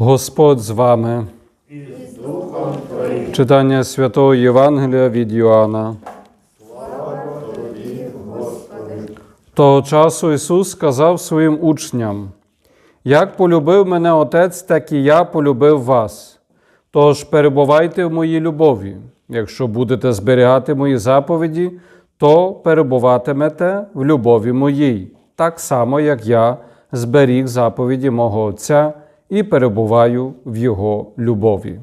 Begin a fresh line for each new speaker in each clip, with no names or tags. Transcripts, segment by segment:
Господь з вами.
і з.
Читання Святого Євангелія від Йоанна. Того часу Ісус сказав своїм учням: Як полюбив мене Отець, так і я полюбив вас. Тож перебувайте в моїй любові. Якщо будете зберігати мої заповіді, то перебуватимете в любові моїй, так само, як я зберіг заповіді мого Отця і перебуваю в Його любові.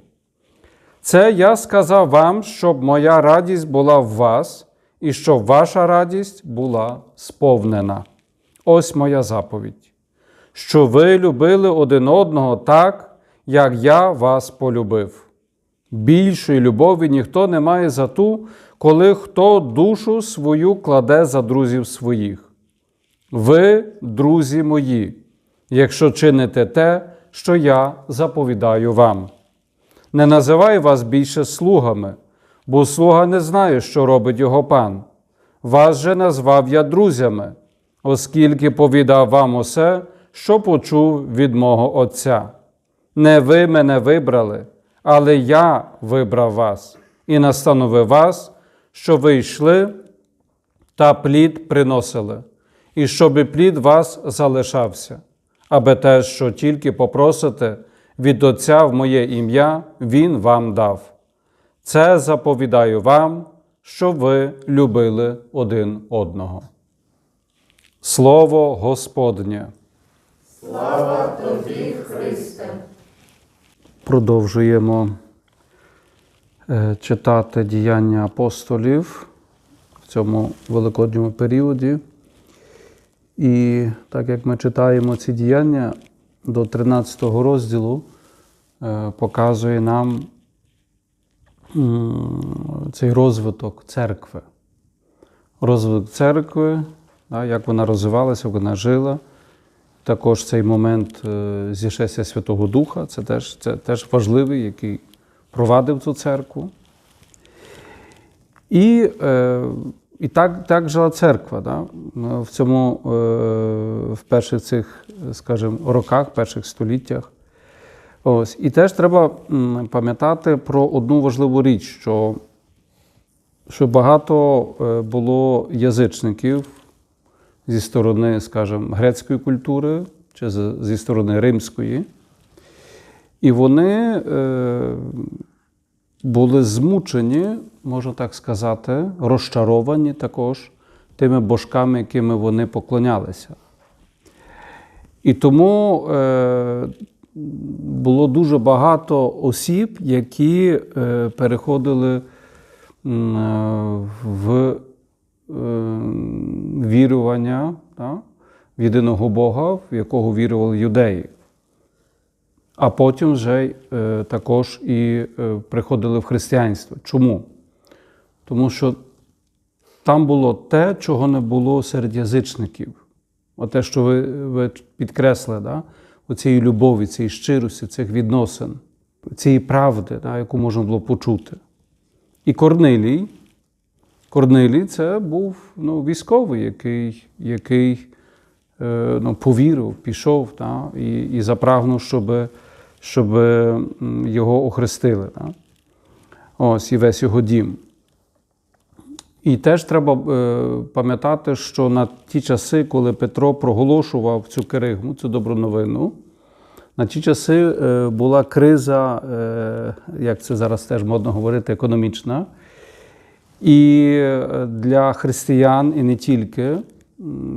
Це я сказав вам, щоб моя радість була в вас, і щоб ваша радість була сповнена. Ось моя заповідь. Що ви любили один одного так, як я вас полюбив. Більшої любові ніхто не має за ту, коли хто душу свою кладе за друзів своїх. Ви, друзі мої, якщо чините те, що я заповідаю вам. Не називаю вас більше слугами, бо слуга не знає, що робить його пан. Вас же назвав я друзями, оскільки повідав вам усе, що почув від мого Отця. Не ви мене вибрали, але я вибрав вас і настановив вас, що ви йшли та плід приносили, і щоби плід вас залишався, аби те, що тільки попросите від Отця в моє ім'я, Він вам дав. Це заповідаю вам, що ви любили один одного. Слово Господнє.
Слава Тобі, Христе.
Продовжуємо е, читати діяння апостолів в цьому великодньому періоді. І так як ми читаємо ці діяння до 13 розділу, е, показує нам цей розвиток церкви. Розвиток церкви, як вона розвивалася, як вона жила. Також цей момент е, зішестя Святого Духа, це теж, це теж важливий, який провадив цю церкву. І, е, і так, так жила церква да? в цьому, е, в перших цих, скажімо, роках, перших століттях. Ось. І теж треба пам'ятати про одну важливу річ, що, що багато е, було язичників зі сторони, скажімо, грецької культури чи зі сторони римської. І вони е, були змучені, можна так сказати, розчаровані також тими божками, якими вони поклонялися. І тому е, було дуже багато осіб, які е, переходили е, в е, вірування да, в єдиного Бога, в якого вірували юдеї. А потім вже е, також і приходили в християнство. Чому? Тому що там було те, чого не було серед язичників. Оте, що ви, ви підкреслили, да? оцієї любові, цієї щирості, цих відносин, цієї правди, да, яку можна було почути. І Корнилій, Корнилій це був ну, військовий, який, який е, ну, повірив, пішов та, і, і запрагнув, щоб, щоб його охрестили. Та. Ось і весь його дім. І теж треба е, пам'ятати, що на ті часи, коли Петро проголошував цю керигму, цю добру новину, на ті часи е, була криза, е, як це зараз теж модно говорити, економічна. І для християн, і не тільки,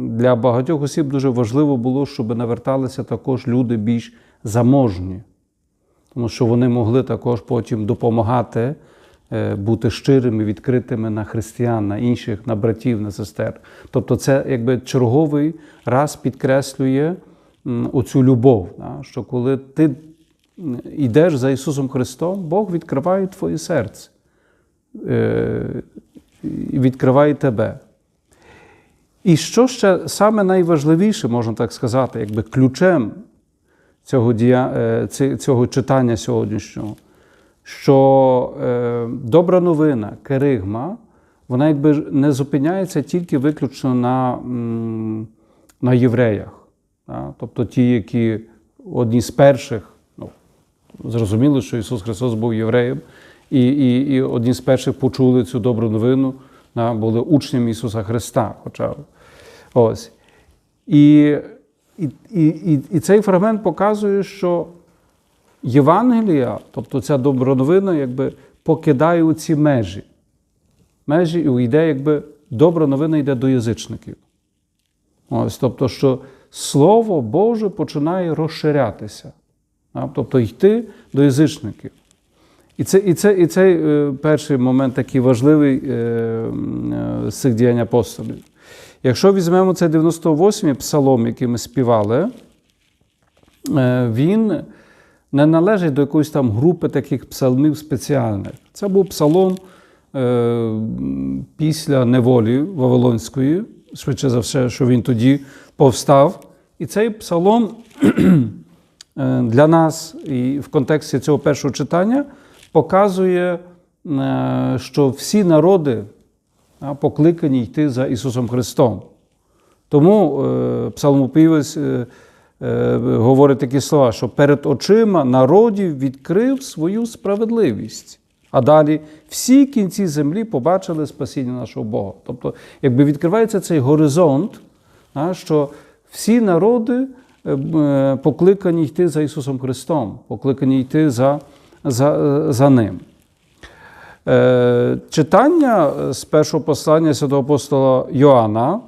для багатьох осіб дуже важливо було, щоб наверталися також люди більш заможні, тому що вони могли також потім допомагати бути щирими, відкритими на християн, на інших, на братів, на сестер. Тобто, це якби черговий раз підкреслює оцю любов, що коли ти йдеш за Ісусом Христом, Бог відкриває твоє серце е, відкриває тебе. І що ще саме найважливіше, можна так сказати, якби ключем цього, дія, е, цього читання сьогоднішнього, що е, добра новина, керигма, вона якби не зупиняється тільки виключно на, на євреях. Да? Тобто ті, які одні з перших, ну, зрозуміли, що Ісус Христос був євреєм, і, і, і одні з перших почули цю добру новину, да, були учнями Ісуса Христа. Хоча ось. І, і, і, і цей фрагмент показує, що Євангелія, тобто ця добра новина, якби покидає ці межі. Межі і йде, якби добра новина йде до язичників. Ось, тобто, що Слово Боже починає розширятися, тобто йти до язичників. І, це, і, це, і цей е, перший момент такий важливий е, е, з цих діянь апостолів. Якщо візьмемо цей 98-й псалом, який ми співали, він не належить до якоїсь там групи таких псалмів спеціальних. Це був псалом е, після неволі Вавилонської, швидше за все, що він тоді повстав. І цей псалом е, для нас і в контексті цього першого читання показує, е, що всі народи покликані йти за Ісусом Христом. Тому е, псалмопівець говорить такі слова, що перед очима народів відкрив свою справедливість. А далі всі кінці землі побачили спасіння нашого Бога. Тобто, якби відкривається цей горизонт, що всі народи е, е, покликані йти за Ісусом Христом, покликані йти за, за, за Ним. Е, Читання з першого послання святого апостола Йоанна.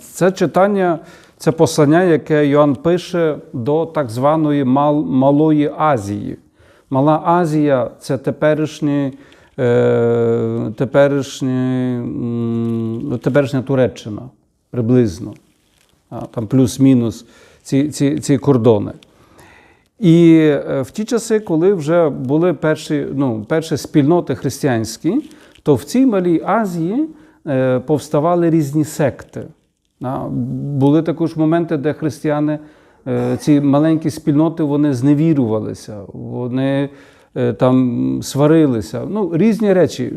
Це читання, це послання, яке Йоанн пише до так званої Мал- Малої Азії. Мала Азія це теперішні, е, теперішні, теперішня Туреччина приблизно. Там плюс-мінус ці, ці, ці кордони. І е, в ті часи, коли вже були перші, ну, перші спільноти християнські, то в цій малій Азії е, повставали різні секти. Були також моменти, де християни, е, ці маленькі спільноти, вони зневірювалися, вони е, там сварилися. Ну, різні речі е,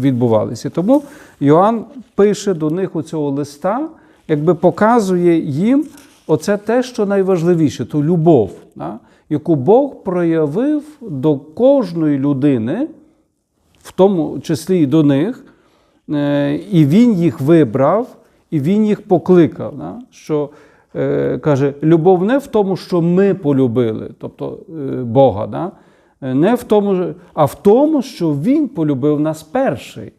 відбувалися. Тому Йоанн пише до них оцього листа, якби показує їм оце те, що найважливіше, то любов, яку Бог проявив до кожної людини, в тому числі і до них, і Він їх вибрав, і Він їх покликав. Да? Що е, каже, любов не в тому, що ми полюбили, тобто е, Бога, да? Е, не в тому, а в тому, що Він полюбив нас перший.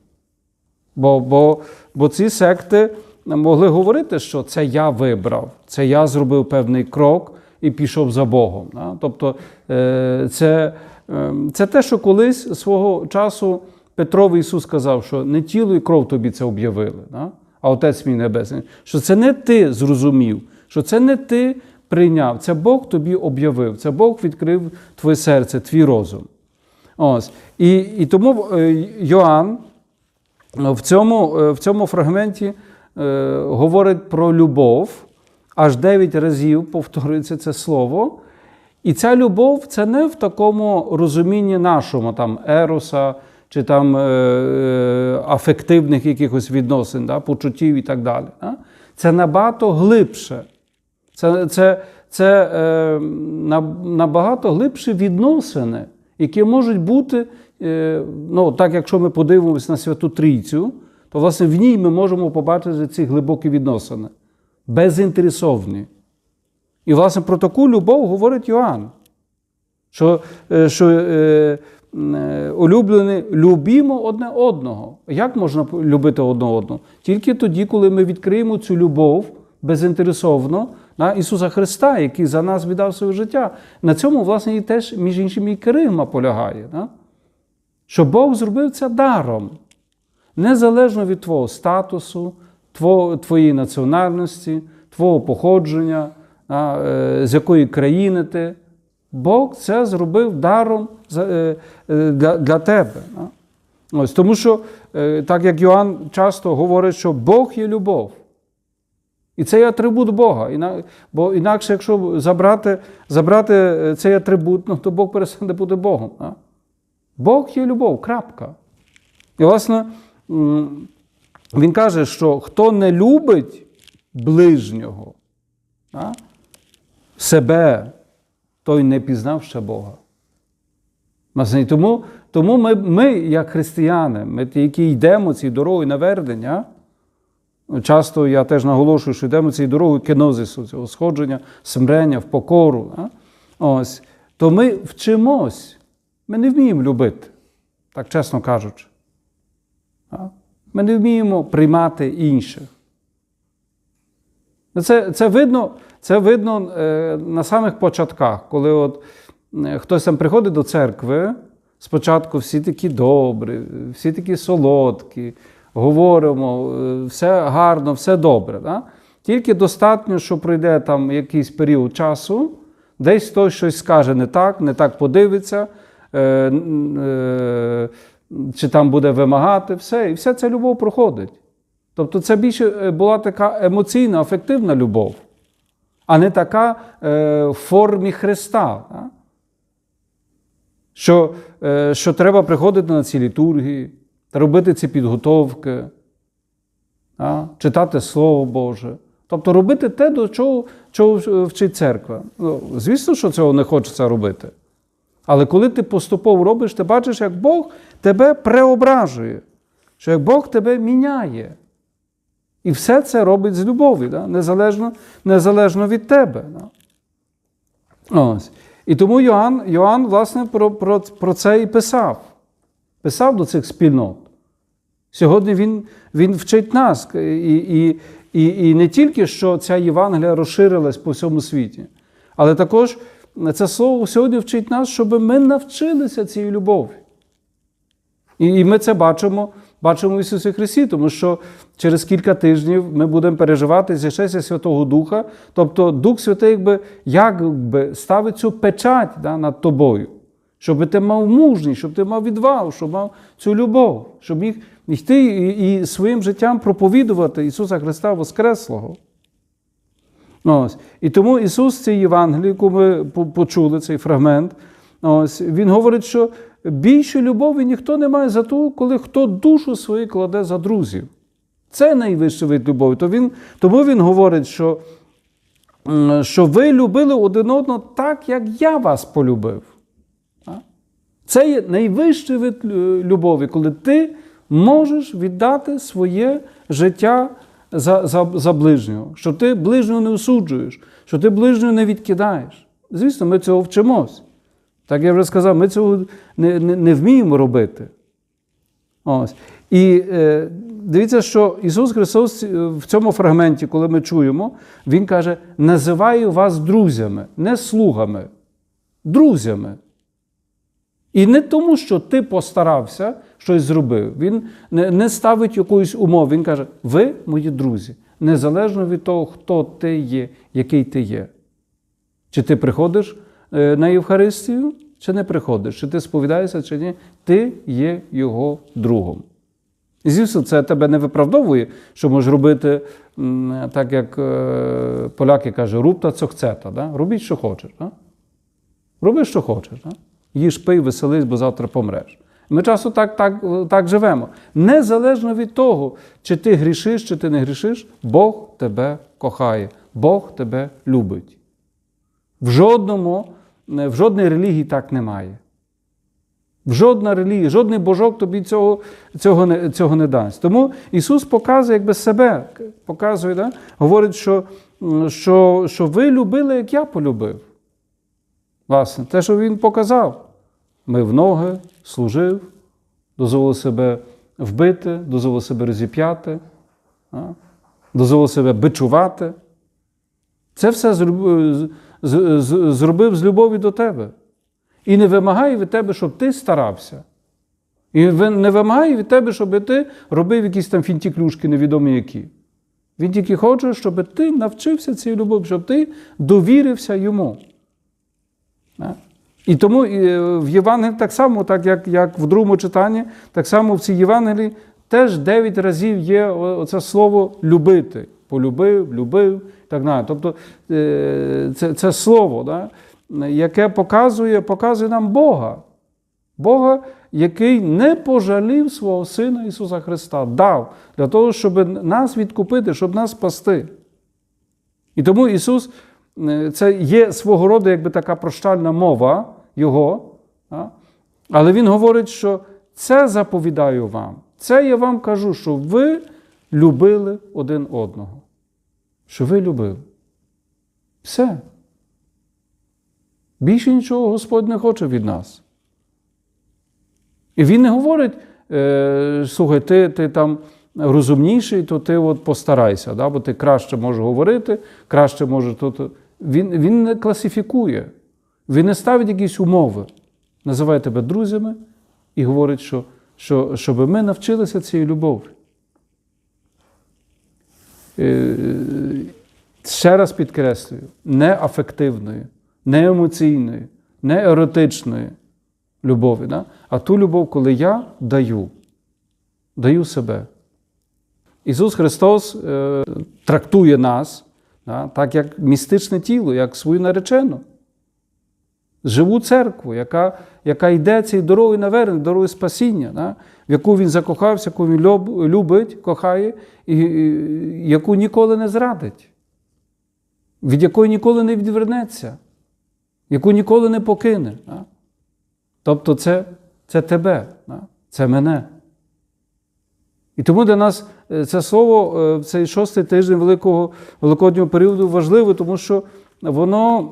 Бо, бо, бо ці секти могли говорити, що це я вибрав, це я зробив певний крок і пішов за Богом. Да? Тобто е, це, е, це те, що колись свого часу Петрові Ісус сказав, що не тіло і кров тобі це об'явили, да? А Отець мій Небесний. Що це не ти зрозумів, що це не ти прийняв, це Бог тобі об'явив, це Бог відкрив твоє серце, твій розум. Ось. І, і тому е, Йоанн в цьому, е, в цьому фрагменті е, говорить про любов, аж дев'ять разів повторюється це слово. І ця любов це не в такому розумінні нашому, там ероса чи там е, е, афективних якихось відносин, да, почуттів і так далі. Да? Це набагато глибше. Це, це, це е, набагато глибші відносини, які можуть бути, е, ну, так якщо ми подивимося на Святу Трійцю, то власне в ній ми можемо побачити ці глибокі відносини, безінтересовні. І, власне, про таку любов говорить Йоанн, що, е, що е, улюблені, любімо одне одного. Як можна любити одне одного? Тільки тоді, коли ми відкриємо цю любов безінтересовно на Ісуса Христа, який за нас віддав своє життя. На цьому, власне, і теж, між іншим, і керигма полягає. Да? Що Бог зробив це даром, незалежно від твого статусу, твоєї національності, твого походження, е, з якої країни ти. Бог це зробив даром е, е, для, тебе. Ось, тому що, е, так як Йоанн часто говорить, що Бог є любов. І це є атрибут Бога. Бо інакше, якщо забрати, забрати цей атрибут, ну, то Бог перестане бути Богом. А? Бог є любов, крапка. І, власне, він каже, що хто не любить ближнього, а? себе, той не пізнав ще Бога. Тому, тому ми, ми, як християни, ми які йдемо цією дорогою навернення, часто я теж наголошую, що йдемо цією дорогою кенозису, цього сходження, смирення в покору. а? Ось, то ми вчимось. Ми не вміємо любити, так чесно кажучи. Ми не вміємо приймати інших. Це, це видно, це видно е, на самих початках, коли от, е, хтось там приходить до церкви, спочатку всі такі добрі, всі такі солодкі, говоримо, е, все гарно, все добре. Да? Тільки достатньо, що пройде там якийсь період часу, десь хтось щось скаже не так, не так подивиться, е, е, чи там буде вимагати, все, і вся ця любов проходить. Тобто це більше була така емоційна, афективна любов, а не така е, в формі Христа. Що, е, що треба приходити на ці літургії, робити ці підготовки, читати Слово Боже. Тобто робити те, до чого, чого вчить церква. Ну, звісно, що цього не хочеться робити. Але коли ти поступово робиш, ти бачиш, як Бог тебе преображує, що як Бог тебе міняє. І все це робить з любові, да? незалежно, незалежно від тебе. Да? Ось. І тому Йоанн, Йоанн власне, про, про, про це і писав. Писав до цих спільнот. Сьогодні він, він вчить нас. І, і, і, і не тільки, що ця Євангелія розширилась по всьому світі, але також це слово сьогодні вчить нас, щоб ми навчилися цієї любові. І, і ми це бачимо, бачимо в Ісусі Христі, тому що через кілька тижнів ми будемо переживати зішестя Святого Духа. Тобто Дух Святий якби, якби ставить цю печать да, над тобою, щоб ти мав мужність, щоб ти мав відвагу, щоб мав цю любов, щоб міг йти і, і своїм життям проповідувати Ісуса Христа Воскреслого. Ось. І тому Ісус в цій Євангелії, яку ми почули, цей фрагмент, ось, Він говорить, що більше любові ніхто не має за ту, коли хто душу свою кладе за друзів. Це найвищий вид любові. То він, тому Він говорить, що, що ви любили один одного так, як я вас полюбив. Це є найвищий вид любові, коли ти можеш віддати своє життя за, за, за ближнього, що ти ближнього не осуджуєш, що ти ближнього не відкидаєш. Звісно, ми цього вчимось. Так я вже сказав, ми цього не, не, не вміємо робити. Ось. І е, дивіться, що Ісус Христос е, в цьому фрагменті, коли ми чуємо, Він каже: називаю вас друзями, не слугами, друзями. І не тому, що ти постарався щось зробив. Він не, не ставить якоїсь умови. Він каже: ви мої друзі, незалежно від того, хто ти є, який ти є. Чи ти приходиш на Євхаристію, чи не приходиш, чи ти сповідаєшся, чи ні, ти є його другом. І звісно, це тебе не виправдовує, що можеш робити, так як е, поляки кажуть, рубта цохцета. Да? Робіть, що хочеш. Да? Роби, що хочеш. Да? Їж пий, веселись, бо завтра помреш. Ми часто так, так, так живемо. Незалежно від того, чи ти грішиш, чи ти не грішиш, Бог тебе кохає, Бог тебе любить. В жодному, в жодній релігії так немає. В жодна релігія, жодний божок тобі цього, цього, не, цього не дасть. Тому Ісус показує якби себе, показує, да? говорить, що, що, що ви любили, як я полюбив. Власне, те, що Він показав. Мив ноги, служив, дозволив себе вбити, дозволив себе розіп'яти, дозволив себе бичувати. Це все з- з- зробив з любові до тебе. І не вимагає від тебе, щоб ти старався. І не вимагає від тебе, щоб ти робив якісь там фінтіклюшки, невідомі які. Він тільки хоче, щоб ти навчився цій любові, щоб ти довірився йому. І тому е, в Євангелії так само, так як, як в другому читанні, так само в цій Євангелії теж дев'ять разів є оце слово любити. Полюбив, любив так далі. Тобто е, це, це слово, да, яке показує, показує нам Бога. Бога, який не пожалів свого Сина Ісуса Христа, дав для того, щоб нас відкупити, щоб нас спасти. І тому Ісус е, це є свого роду якби така прощальна мова Його. а? Але Він говорить, що це заповідаю вам. Це я вам кажу, що ви любили один одного. Що ви любили. Все. Більше нічого Господь не хоче від нас. І він не говорить, е, слухай, ти, ти там розумніший, то ти от постарайся, да? бо ти краще можеш говорити, краще можеш тут. Він, він не класифікує, він не ставить якісь умови, називає тебе друзями і говорить, що, що, щоб ми навчилися цієї любові. Е, ще раз підкреслюю, не афективної, не емоційної, не еротичної любові, да? а ту любов, коли я даю, даю себе. Ісус Христос е, трактує нас да, так, як містичне тіло, як свою наречену. Живу церкву, яка, яка йде цією дорогою навернення, дорогою спасіння, да, в яку він закохався, яку він любить, кохає, і, і яку ніколи не зрадить, від якої ніколи не відвернеться, яку ніколи не покине. Да. Тобто це, це тебе, да, це мене. І тому для нас е, це слово е, в цей шостий тиждень великого великоднього періоду важливе, тому що воно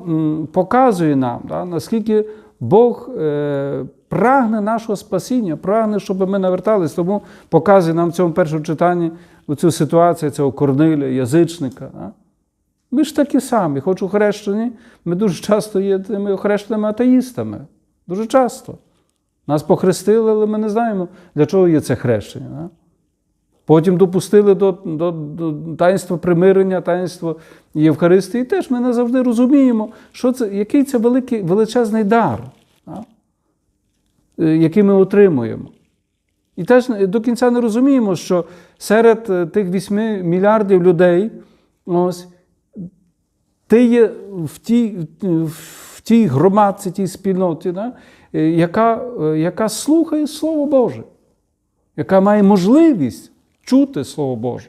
показує нам, да, наскільки Бог е, прагне нашого спасіння, прагне, щоб ми навертались. Тому показує нам в цьому першому читанні цю ситуацію цього корниля, язичника. Да. Ми ж такі самі, хоч у хрещенні, ми дуже часто є тими охрещеними атеїстами. Дуже часто. Нас похрестили, але ми не знаємо, для чого є це хрещення. Да? Потім допустили до, до, до таїнства примирення, таїнства Євхаристії. І Теж ми не завжди розуміємо, що це, який це великий, величезний дар, да? е, який ми отримуємо. І теж до кінця не розуміємо, що серед е, тих 8 мільярдів людей, ось, ти є в тій, в тій громадці, тій спільноті, да? е, яка, яка слухає Слово Боже, яка має можливість чути Слово Боже.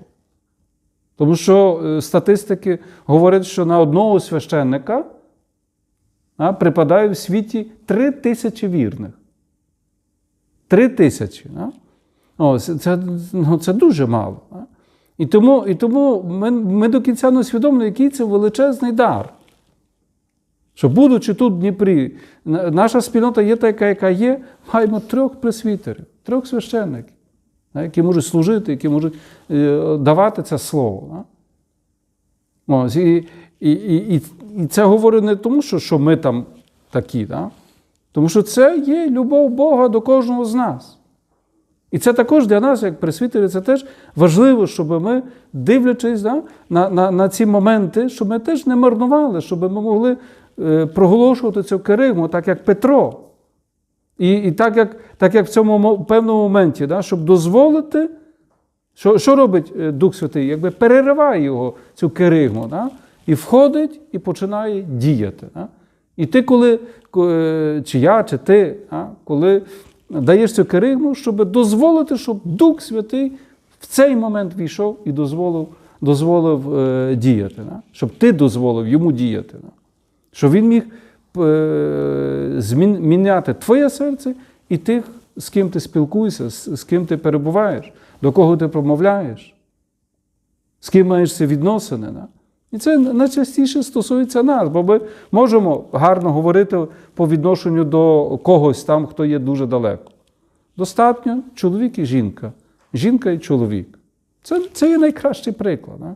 Тому що е, статистики говорять, що на одного священника а, припадає в світі три тисячі вірних. Три тисячі. Ось, це, ну, це дуже мало. А? І тому, і тому ми, ми до кінця не усвідомлюємо, який це величезний дар. Що, будучи тут в Дніпрі, наша спільнота є така, яка є, маємо трьох пресвітерів, трьох священників, які можуть служити, які можуть е, давати це слово. Ось, і, і, і, і, це говорить не тому, що, що ми там такі, да? тому що це є любов Бога до кожного з нас. І це також для нас, як пресвітери, це теж важливо, щоб ми, дивлячись да, на, на, на ці моменти, щоб ми теж не марнували, щоб ми могли е, проголошувати цю керигму, так як Петро. І, і так, як, так як в цьому певному моменті, да, щоб дозволити, що, що робить е, Дух Святий? Якби перериває його, цю керигму, да, і входить і починає діяти. Да. І ти, коли, е, чи я, чи ти, а, коли даєш цю керигму, щоб дозволити, щоб Дух Святий в цей момент війшов і дозволив, дозволив е, діяти, да? щоб ти дозволив йому діяти. Да? Щоб він міг міняти твоє серце і тих, з ким ти спілкуєшся, з, ким ти перебуваєш, до кого ти промовляєш, з ким маєш ці відносини. І це найчастіше стосується нас, бо ми можемо гарно говорити по відношенню до когось там, хто є дуже далеко. Достатньо чоловік і жінка, жінка і чоловік. Це, це є найкращий приклад. Да?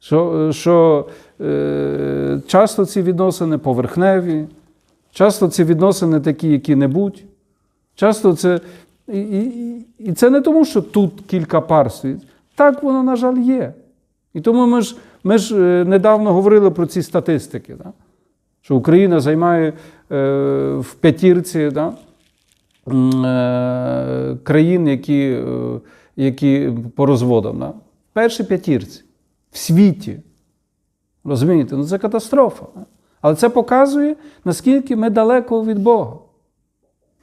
Що, що е, часто ці відносини поверхневі, часто ці відносини такі, які-небудь. Часто це. І, і, і це не тому, що тут кілька пар стоїть. Так воно, на жаль, є. І тому ми ж, ми ж е, недавно говорили про ці статистики, да? що Україна займає е, в п'ятірці да? е, країн, які, е, які по розводам. Да? В першій п'ятірці в світі. Розумієте? Ну це катастрофа. Але це показує, наскільки ми далеко від Бога.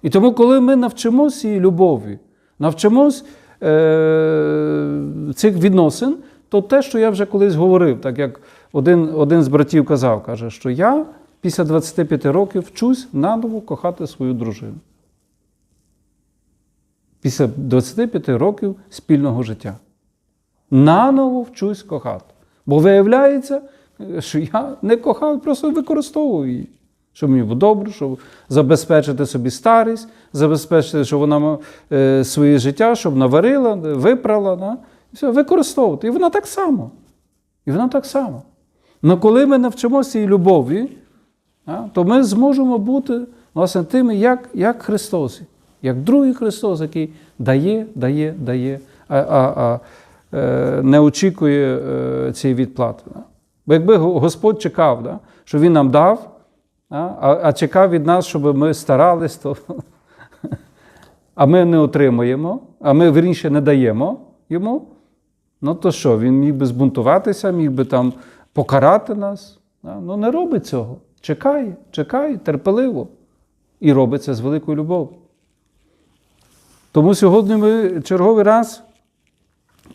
І тому, коли ми навчимося любові, навчимось е, цих відносин, то те, що я вже колись говорив, так як один, один з братів казав, каже, що я після 25 років вчусь наново кохати свою дружину. Після 25 років спільного життя. Наново вчусь кохати. Бо виявляється, що я не кохав, просто використовував її. Щоб мені було добре, щоб забезпечити собі старість, забезпечити, щоб вона е, своє життя, щоб наварила, випрала. Да? І все, використовувати. І вона так само. І вона так само. Але коли ми навчимося цій любові, а, то ми зможемо бути власне тими, як, як Христос, як другий Христос, який дає, дає, дає, а, а, а не очікує е, цієї відплати. Бо якби Господь чекав, що Він нам дав, а, чекав від нас, щоб ми старались, то а ми не отримуємо, а ми вірніше не даємо йому, ну то що, він міг би збунтуватися, міг би там покарати нас. Ну не робить цього. Чекає, чекає, терпеливо. І робить це з великою любов'ю. Тому сьогодні ми черговий раз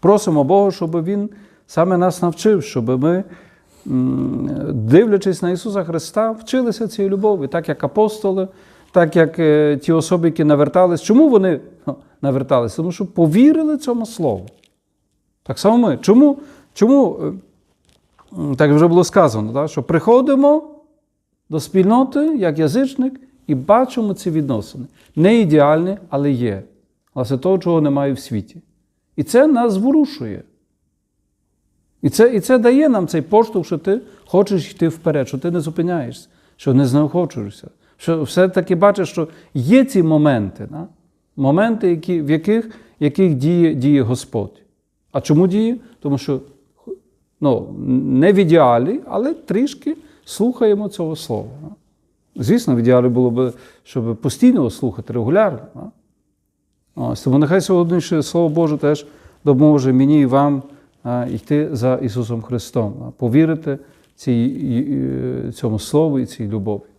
просимо Бога, щоб Він саме нас навчив, щоб ми, дивлячись на Ісуса Христа, вчилися цієї любові, так як апостоли, так як е, ті особи, які навертались. Чому вони навертались? Тому що повірили цьому слову. Так само ми. Чому, чому е, так вже було сказано, так, що приходимо до спільноти як язичник і бачимо ці відносини. Не ідеальні, але є. Власне того, чого немає в світі. І це нас зворушує. І це, і це дає нам цей поштовх, що ти хочеш йти вперед, що ти не зупиняєшся, що не знаходжуєшся. Що все-таки бачиш, що є ці моменти, да? моменти, які, в яких, яких діє, діє Господь. А чому діє? Тому що ну, не в ідеалі, але трішки слухаємо цього слова. да. Звісно, в ідеалі було б, щоб постійно слухати регулярно. да. Ось, тому нехай сьогоднішнє Слово Боже теж допоможе мені і вам йти за Ісусом Христом, повірити цій, цьому Слову і цій любові.